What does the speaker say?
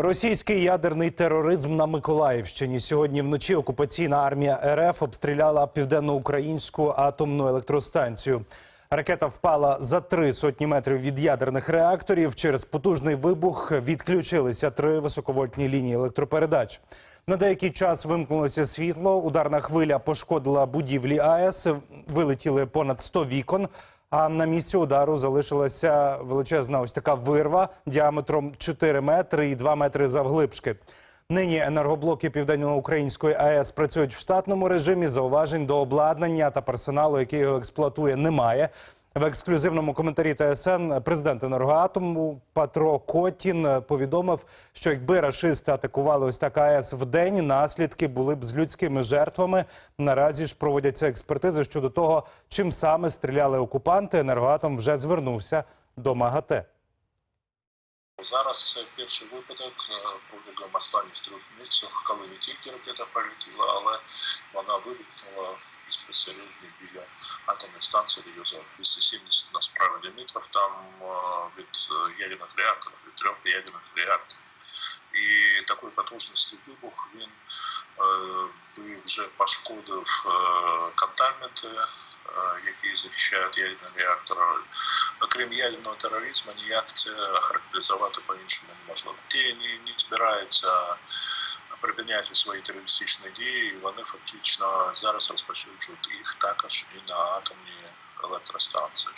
Російський ядерний тероризм на Миколаївщині. Сьогодні вночі окупаційна армія РФ обстріляла південноукраїнську атомну електростанцію. Ракета впала за три сотні метрів від ядерних реакторів. Через потужний вибух відключилися три високовольтні лінії електропередач. На деякий час вимкнулося світло. Ударна хвиля пошкодила будівлі АЕС. Вилетіли понад 100 вікон. А на місці удару залишилася величезна ось така вирва діаметром 4 метри і 2 метри завглибшки. Нині енергоблоки Південноукраїнської АЕС працюють в штатному режимі. Зауважень до обладнання та персоналу, який його експлуатує, немає. В ексклюзивному коментарі ТСН президент енергоатому Петро Котін повідомив, що якби рашисти атакували ось так АЕС в день, наслідки були б з людськими жертвами. Наразі ж проводяться експертизи щодо того, чим саме стріляли окупанти. Енергоатом вже звернувся до МАГАТЕ. Зараз це перший випадок е, протягом останніх трьох місяців, коли не тільки ракета прилетіла, але вона вибухнула безпосередньо біля атомної станції Рюза 270 на справді метрів там е, від е, ядерних реакторів, від трьох ядерних реакторів. І такої потужності вибух він е, би вже пошкодив е, контальменти, е, які захищають ядерні реактори. Окрім ядерного тероризму, ніяк це характеризувати по-іншому неможливо. Ті не, не збираються припиняти свої терористичні дії, і вони фактично зараз розповсюджують їх також і на атомні електростанції.